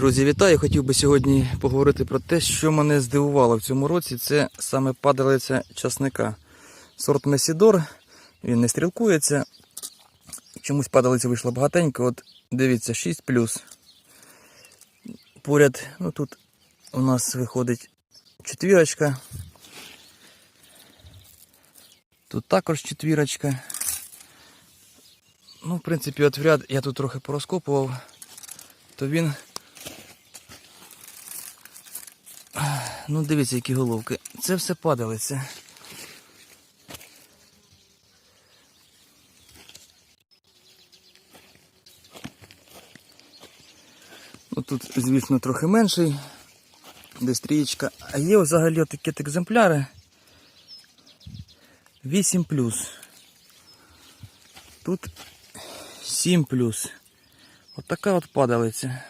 Друзі, вітаю! Хотів би сьогодні поговорити про те, що мене здивувало в цьому році. Це саме падалиця часника. Сорт Месідор, він не стрілкується. Чомусь падалиця вийшла багатенько. От дивіться, 6 Поряд, ну тут у нас виходить четвірочка. Тут також четвірочка. Ну, в принципі, от ряд я тут трохи порозкопував, то він Ну, дивіться, які головки. Це все падалиця. Тут, звісно, трохи менший. Десь трієчка. А є взагалі такі екземпляри. 8 Тут 7 От така от падалиця.